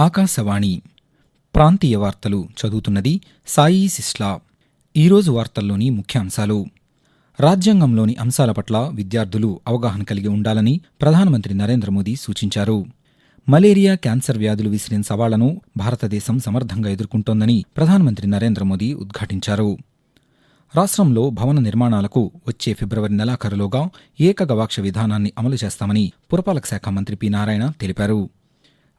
ఆకాశవాణి ప్రాంతీయ వార్తలు చదువుతున్నది సాయి సిస్లా. ఈరోజు వార్తల్లోని ముఖ్యాంశాలు. రాజ్యాంగంలోని అంశాల పట్ల విద్యార్థులు అవగాహన కలిగి ఉండాలని ప్రధానమంత్రి నరేంద్ర మోదీ సూచించారు. మలేరియా క్యాన్సర్ వ్యాధులు విసిరిన సవాళ్ళను భారతదేశం సమర్థంగా ఎదుర్కొంటోందని ప్రధానమంత్రి నరేంద్ర మోదీ ఉద్ఘాటించారు. రాష్ట్రంలో భవన నిర్మాణాలకు వచ్చే ఫిబ్రవరి నెలాఖరులోగా ఏకగవాక్ష విధానాన్ని అమలు చేస్తామని పురపాలక శాఖ మంత్రి పి నారాయణ తెలిపారు.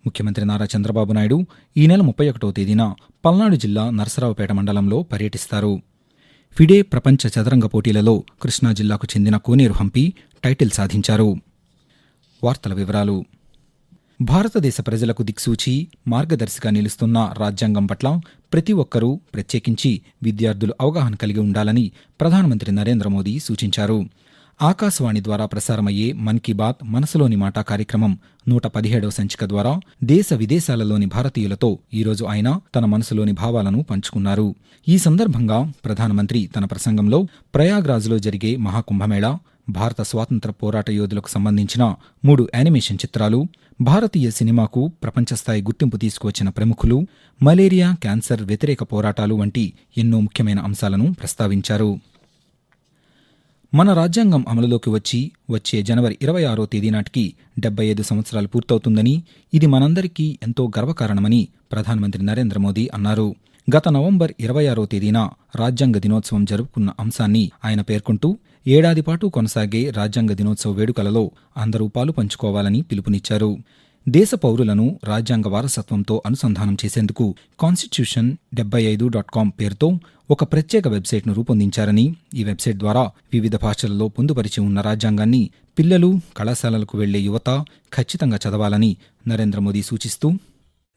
ముఖ్యమంత్రి నారా చంద్రబాబు నాయుడు ఈ నెల ముప్పై ఒకటో తేదీన పల్నాడు జిల్లా నరసరావుపేట మండలంలో పర్యటిస్తారు. ఫిడే ప్రపంచ చదరంగ పోటీలలో కృష్ణా జిల్లాకు చెందిన కోనేరు హంపి టైటిల్ సాధించారు. వార్తల వివరాలు. భారతదేశ ప్రజలకు దిక్సూచి మార్గదర్శిగా నిలుస్తున్న రాజ్యాంగం పట్ల ప్రతి ఒక్కరూ ప్రత్యేకించి విద్యార్థులు అవగాహన కలిగి ఉండాలని ప్రధానమంత్రి నరేంద్ర మోదీ సూచించారు. ఆకాశవాణి ద్వారా ప్రసారమయ్యే మన్ కీ బాత్ మనసులోని మాట కార్యక్రమం నూట పదిహేడవ సంచిక ద్వారా దేశ విదేశాలలోని భారతీయులతో ఈరోజు ఆయన తన మనసులోని భావాలను పంచుకున్నారు. ఈ సందర్భంగా ప్రధానమంత్రి తన ప్రసంగంలో ప్రయాగ్రాజ్లో జరిగే మహాకుంభమేళా భారత స్వాతంత్ర పోరాట యోధులకు సంబంధించిన మూడు యానిమేషన్ చిత్రాలు భారతీయ సినిమాకు ప్రపంచస్థాయి గుర్తింపు తీసుకువచ్చిన ప్రముఖులు మలేరియా క్యాన్సర్ వ్యతిరేక పోరాటాలు వంటి ఎన్నో ముఖ్యమైన అంశాలను ప్రస్తావించారు. మన రాజ్యాంగం అమలులోకి వచ్చి వచ్చే జనవరి ఇరవై ఆరో తేదీ నాటికి డెబ్బై ఐదు సంవత్సరాలు పూర్తవుతుందని ఇది మనందరికీ ఎంతో గర్వకారణమని ప్రధానమంత్రి నరేంద్ర మోదీ అన్నారు. గత నవంబర్ ఇరవై ఆరో తేదీన రాజ్యాంగ దినోత్సవం జరుపుకున్న అంశాన్ని ఆయన పేర్కొంటూ ఏడాది పాటు కొనసాగే రాజ్యాంగ దినోత్సవ వేడుకలలో అందరూ పాలు పంచుకోవాలని పిలుపునిచ్చారు. దేశ పౌరులను రాజ్యాంగ వారసత్వంతో అనుసంధానం చేసేందుకు కాన్స్టిట్యూషన్ డెబ్బై ఐదు డాట్ కామ్ పేరుతో ఒక ప్రత్యేక వెబ్సైట్ను రూపొందించారని ఈ వెబ్సైట్ ద్వారా వివిధ భాషలలో పొందుపరిచి ఉన్న రాజ్యాంగాన్ని పిల్లలు కళాశాలలకు వెళ్లే యువత ఖచ్చితంగా చదవాలని నరేంద్ర మోదీ సూచిస్తూ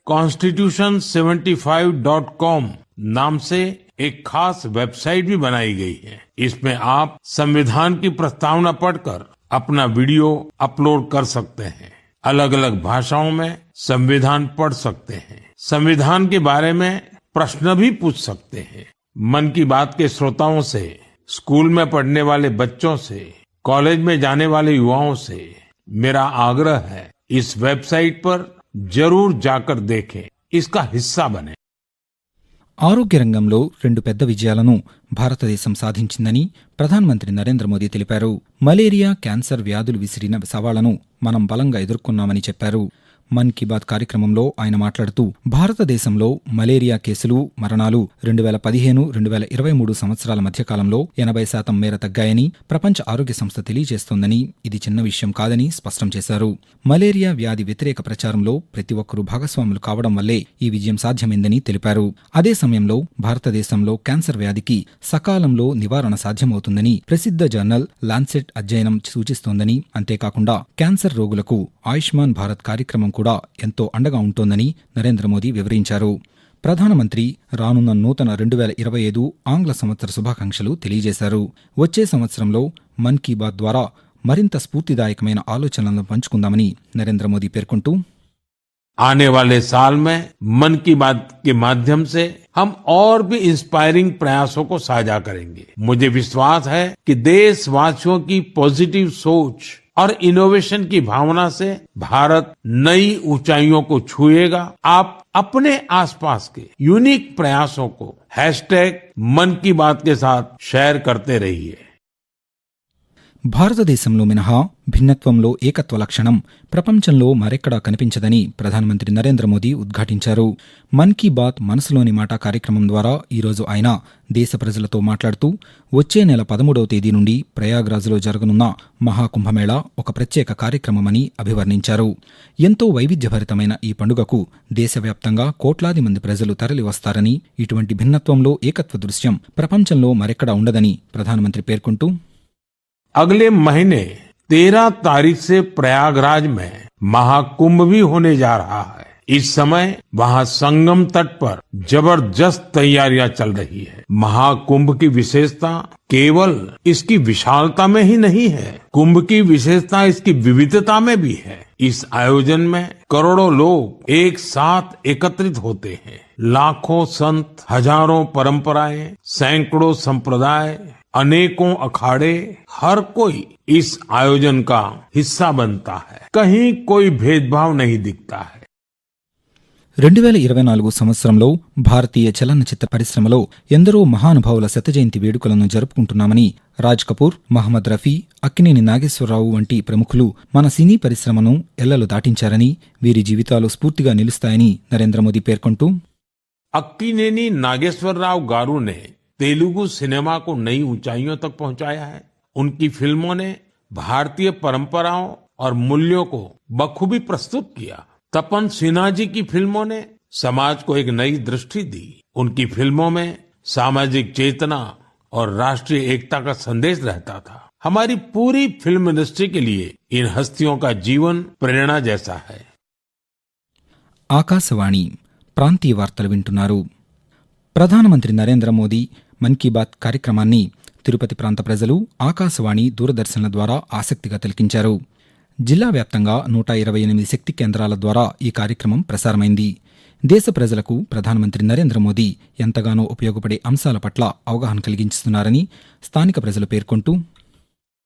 कॉन्स्टिट्यूशन 75.com नाम से एक खास वेबसाइट भी बनाई गई है इसमें आप संविधान की प्रस्तावना पढ़कर अपना वीडियो अपलोड कर सकते हैं अलग अलग भाषाओं में संविधान पढ़ सकते हैं संविधान के बारे में प्रश्न भी पूछ सकते हैं मन की बात के श्रोताओं से स्कूल में पढ़ने वाले बच्चों से कॉलेज में जाने वाले युवाओं से मेरा आग्रह है इस वेबसाइट पर जरूर जाकर देखें इसका हिस्सा बने ఆరోగ్య రంగంలో రెండు పెద్ద విజయాలను భారతదేశం సాధించిందని ప్రధానమంత్రి నరేంద్ర మోదీ తెలిపారు మలేరియా క్యాన్సర్ వ్యాధులు విసిరిన సవాళ్లను మనం బలంగా ఎదుర్కొన్నామని చెప్పారు. మన్ కీ బాత్ కార్యక్రమంలో ఆయన మాట్లాడుతూ భారతదేశంలో మలేరియా కేసులు మరణాలు రెండు వేల పదిహేను రెండు వేల ఇరవై మూడు సంవత్సరాల మధ్యకాలంలో ఎనభై శాతం మేర తగ్గాయని ప్రపంచ ఆరోగ్య సంస్థ తెలియజేస్తోందని ఇది చిన్న విషయం కాదని స్పష్టం చేశారు. మలేరియా వ్యాధి వ్యతిరేక ప్రచారంలో ప్రతి ఒక్కరూ భాగస్వాములు కావడం వల్లే ఈ విజయం సాధ్యమైందని తెలిపారు. అదే సమయంలో భారతదేశంలో క్యాన్సర్ వ్యాధికి సకాలంలో నివారణ సాధ్యమవుతుందని ప్రసిద్ధ జర్నల్ లాన్సెట్ అధ్యయనం సూచిస్తోందని అంతేకాకుండా క్యాన్సర్ రోగులకు ఆయుష్మాన్ భారత్ కార్యక్రమం కూడా ఎంతో అండగా ఉంటోందని నరేంద్ర మోదీ వివరించారు ప్రధానమంత్రి రానున్న నూతన రెండు వేల ఇరవై ఐదు ఆంగ్ల సంవత్సర శుభాకాంక్షలు తెలియజేశారు వచ్చే సంవత్సరంలో మన్ కీ బాత్ ద్వారా మరింత స్ఫూర్తిదాయకమైన ఆలోచనలను పంచుకుందామని నరేంద్ర మోదీ పేర్కొంటూ आने वाले साल में मन की बात के माध्यम से हम और भी इंस्पायरिंग प्रयासों को साझा करेंगे मुझे विश्वास है कि देशवासियों की पॉजिटिव सोच और इनोवेशन की भावना से भारत नई ऊंचाइयों को छुएगा। आप अपने आसपास के यूनिक प्रयासों को हैशटैग मन की बात के साथ शेयर करते रहिए। భారతదేశంలో మినహా భిన్నత్వంలో ఏకత్వ లక్షణం ప్రపంచంలో మరెక్కడా కనిపించదని ప్రధానమంత్రి నరేంద్ర మోదీ ఉద్ఘాటించారు. మన్ కీ బాత్ మనసులోని మాట కార్యక్రమం ద్వారా ఈరోజు ఆయన దేశ ప్రజలతో మాట్లాడుతూ వచ్చే నెల పదమూడవ తేదీ నుండి ప్రయాగ్రాజ్లో జరగనున్న మహాకుంభమేళా ఒక ప్రత్యేక కార్యక్రమమని అభివర్ణించారు. ఎంతో వైవిధ్యభరితమైన ఈ పండుగకు దేశవ్యాప్తంగా కోట్లాది మంది ప్రజలు తరలివస్తారని ఇటువంటి భిన్నత్వంలో ఏకత్వ దృశ్యం ప్రపంచంలో మరెక్కడా ఉండదని ప్రధానమంత్రి పేర్కొంటూ अगले महीने तेरह तारीख से प्रयागराज में महाकुंभ भी होने जा रहा है। इस समय वहाँ संगम तट पर ज़बरदस्त तैयारियाँ चल रही है। महाकुंभ की विशेषता केवल इसकी विशालता में ही नहीं है, कुंभ की विशेषता इसकी विविधता में भी है। इस आयोजन में करोड़ों लोग एक साथ एकत्रित होते हैं। लाखों संत, हज़ारों परंपराएँ, सैकड़ों संप्रदाय अनेकों अखाड़े हर कोई इस आयोजन का हिस्सा बनता है कहीं कोई भेदभाव नहीं दिखता है రెండు వేల ఇరవై నాలుగు సంవత్సరంలో భారతీయ చలనచిత్ర పరిశ్రమలో ఎందరో మహానుభావుల శతజయంతి వేడుకలను జరుపుకుంటున్నామని రాజ్ కపూర్ మహమ్మద్ రఫీ అక్కినేని నాగేశ్వరరావు వంటి ప్రముఖులు మన సినీ పరిశ్రమను ఎల్లలు దాటించారని వీరి జీవితాలు స్ఫూర్తిగా నిలుస్తాయని నరేంద్ర మోదీ పేర్కొంటూ अक्कीनेनी नागेश्वर राव गारू ने तेलुगु सिनेमा को नई ऊंचाइयों तक पहुंचाया है उनकी फिल्मों ने भारतीय परंपराओं और मूल्यों को बखूबी प्रस्तुत किया तपन सिन्हा जी की फिल्मों ने समाज को एक नई दृष्टि दी उनकी फिल्मों में सामाजिक चेतना और राष्ट्रीय एकता का संदेश रहता था हमारी पूरी फिल्म इंडस्ट्री के लिए इन हस्तियों का जीवन प्रेरणा जैसा है ఆకాశవాణి ప్రాంతీయ వార్తలు వింటున్నారు ప్రధానమంత్రి నరేంద్ర మోదీ మన్ కీ బాత్ కార్యక్రమాన్ని తిరుపతి ప్రాంత ప్రజలు ఆకాశవాణి దూరదర్శన్ల ద్వారా ఆసక్తిగా తిలకించారు. జిల్లా వ్యాప్తంగా నూట ఇరవై ఎనిమిది శక్తి కేంద్రాల ద్వారా ఈ కార్యక్రమం ప్రసారమైంది. దేశ ప్రజలకు ప్రధానమంత్రి నరేంద్ర మోదీ ఎంతగానో ఉపయోగపడే అంశాల పట్ల అవగాహన కలిగించుతున్నారని స్థానిక ప్రజలు పేర్కొంటూ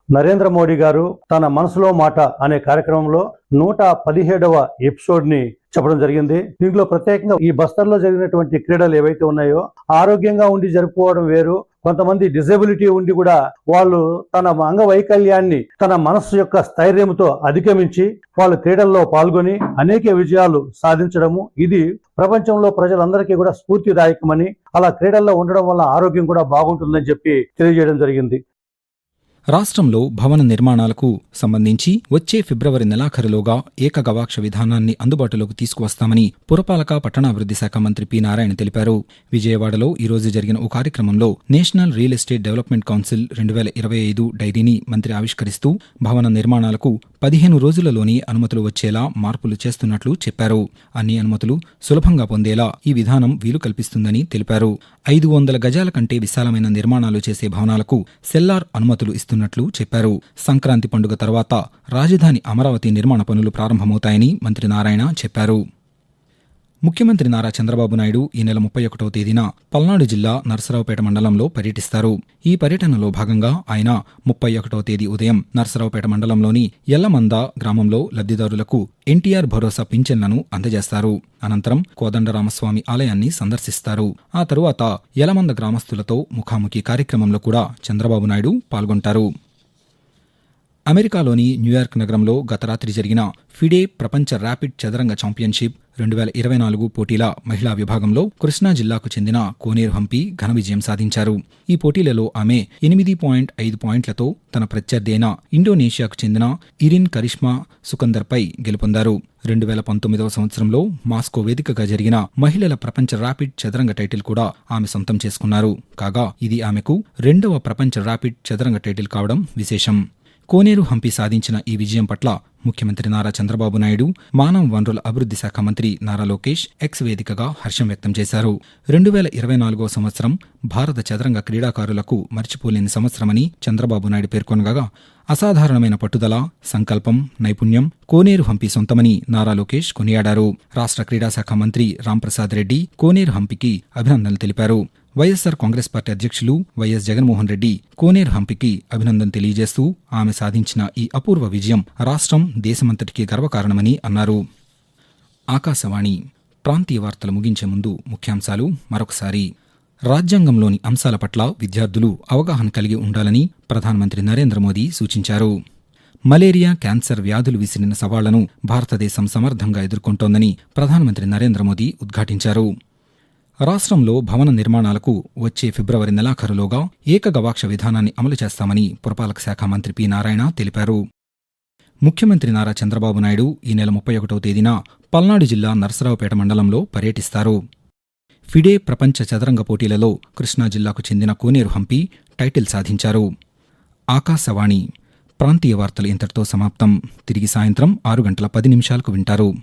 నరేంద్ర మోడీ గారు తన మనసులో మాట అనే కార్యక్రమంలో నూట పదిహేడవ ఎపిసోడ్ని చెప్పడం జరిగింది. దీంట్లో ప్రత్యేకంగా ఈ బస్తర్లో జరిగినటువంటి క్రీడలు ఏవైతే ఉన్నాయో ఆరోగ్యంగా ఉండి జరుపుకోవడం వేరు. కొంతమంది డిజబిలిటీ ఉండి కూడా వాళ్ళు తన అంగవైకల్యాన్ని తన మనస్సు యొక్క స్థైర్యంతో అధిగమించి వాళ్ళు క్రీడల్లో పాల్గొని అనేక విజయాలు సాధించడము ఇది ప్రపంచంలో ప్రజలందరికీ కూడా స్ఫూర్తిదాయకమని అలా క్రీడల్లో ఉండడం వల్ల ఆరోగ్యం కూడా బాగుంటుందని చెప్పి తెలియజేయడం జరిగింది. రాష్ట్రంలో భవన నిర్మాణాలకు సంబంధించి వచ్చే ఫిబ్రవరి నెలాఖరులోగా ఏకగవాక్ష విధానాన్ని అందుబాటులోకి తీసుకువస్తామని పురపాలక పట్టణాభివృద్ధి శాఖ మంత్రి పి నారాయణ తెలిపారు. విజయవాడలో ఈ రోజు జరిగిన ఓ కార్యక్రమంలో national real estate development council రెండు వేల ఇరవై ఐదు డైరీని మంత్రి ఆవిష్కరిస్తూ భవన నిర్మాణాలకు పదిహేను రోజులలోనే అనుమతులు వచ్చేలా మార్పులు చేస్తున్నట్లు చెప్పారు. అన్ని అనుమతులు సులభంగా పొందేలా ఈ విధానం వీలు కల్పిస్తుందని తెలిపారు. ఐదు వందల గజాల కంటే విశాలమైన నిర్మాణాలు చేసే భవనాలకు సెల్లార్ అనుమతులు ఇస్తున్నట్లు చెప్పారు. సంక్రాంతి పండుగ తర్వాత రాజధాని అమరావతి నిర్మాణ పనులు ప్రారంభమవుతాయని మంత్రి నారాయణ చెప్పారు. ముఖ్యమంత్రి నారా చంద్రబాబు నాయుడు ఈ నెల ముప్పై ఒకటవ తేదీన పల్నాడు జిల్లా నరసరావుపేట మండలంలో పర్యటిస్తారు. ఈ పర్యటనలో భాగంగా ఆయన ముప్పై ఒకటవ తేదీ ఉదయం నరసరావుపేట మండలంలోని ఎల్లమంద గ్రామంలో లబ్ధిదారులకు ఎన్టీఆర్ భరోసా పింఛన్లను అందజేస్తారు. అనంతరం కోదండరామస్వామి ఆలయాన్ని సందర్శిస్తారు. ఆ తరువాత యలమంద గ్రామస్తులతో ముఖాముఖి కార్యక్రమంలో కూడా చంద్రబాబు నాయుడు పాల్గొంటారు. అమెరికాలోని న్యూయార్క్ నగరంలో గత రాత్రి జరిగిన ఫిడే ప్రపంచ ర్యాపిడ్ చదరంగ ఛాంపియన్షిప్ రెండు వేల ఇరవై నాలుగు పోటీల మహిళా విభాగంలో కృష్ణా జిల్లాకు చెందిన కోనేరు హంపి ఘన విజయం సాధించారు. ఈ పోటీలలో ఆమె ఎనిమిది పాయింట్ ఐదు పాయింట్లతో తన ప్రత్యర్థి అయిన ఇండోనేషియాకు చెందిన ఇరిన్ కరిష్మా సుకందర్పై గెలుపొందారు. రెండు వేల పంతొమ్మిదవ సంవత్సరంలో మాస్కో వేదికగా జరిగిన మహిళల ప్రపంచ ర్యాపిడ్ చదరంగ టైటిల్ కూడా ఆమె సొంతం చేసుకున్నారు. కాగా ఇది ఆమెకు రెండవ ప్రపంచ ర్యాపిడ్ చదరంగ టైటిల్ కావడం విశేషం. కోనేరు హంపి సాధించిన ఈ విజయం పట్ల ముఖ్యమంత్రి నారా చంద్రబాబు నాయుడు మానవ వనరుల అభివృద్ధి శాఖ మంత్రి నారా లోకేష్ ఎక్స్ వేదికగా హర్షం వ్యక్తం చేశారు. రెండు వేల ఇరవై నాలుగో సంవత్సరం భారత చదరంగ క్రీడాకారులకు మర్చిపోలేని సంవత్సరమని చంద్రబాబు నాయుడు పేర్కొనగా అసాధారణమైన పట్టుదల సంకల్పం నైపుణ్యం కోనేరు హంపి సొంతమని నారా లోకేష్ కొనియాడారు. రాష్ట్ర క్రీడాశాఖ మంత్రి రాంప్రసాద్ రెడ్డి కోనేరు హంపికి అభినందనలు తెలిపారు. వైఎస్సార్ కాంగ్రెస్ పార్టీ అధ్యక్షులు వైఎస్ జగన్మోహన్ రెడ్డి కోనేరు హంపికి అభినందన తెలియజేస్తూ ఆమె సాధించిన ఈ అపూర్వ విజయం రాష్ట్రం దేశమంతటికీ గర్వకారణమని అన్నారు. ఆకాశవాణి ప్రాంతీయ వార్తలు ముగించే ముందు ముఖ్యాంశాలు మరొకసారి. రాజ్యాంగంలోని అంశాల పట్ల విద్యార్థులు అవగాహన కలిగి ఉండాలని ప్రధానమంత్రి నరేంద్ర మోదీ సూచించారు. మలేరియా క్యాన్సర్ వ్యాధులు విసిరిన సవాళ్ళను భారతదేశం సమర్థంగా ఎదుర్కొంటోందని ప్రధానమంత్రి నరేంద్ర మోదీ ఉద్ఘాటించారు. రాష్ట్రంలో భవన నిర్మాణాలకు వచ్చే ఫిబ్రవరి నెలాఖరులోగా ఏకగవాక్ష విధానాన్ని అమలు చేస్తామని పురపాలక శాఖ మంత్రి పి. నారాయణ తెలిపారు. ముఖ్యమంత్రి నారా చంద్రబాబు నాయుడు ఈ నెల ముప్పై ఒకటవ తేదీన పల్నాడు జిల్లా నరసరావుపేట మండలంలో పర్యటిస్తారు. ఫిడే ప్రపంచ చదరంగ పోటీలలో కృష్ణా జిల్లాకు చెందిన కోనేరు హంపి టైటిల్ సాధించారు. ఆకాశవాణి ప్రాంతీయ వార్తలు ఇంతటితో సమాప్తం. తిరిగి సాయంత్రం ఆరు గంటల పది నిమిషాలకు వింటారు.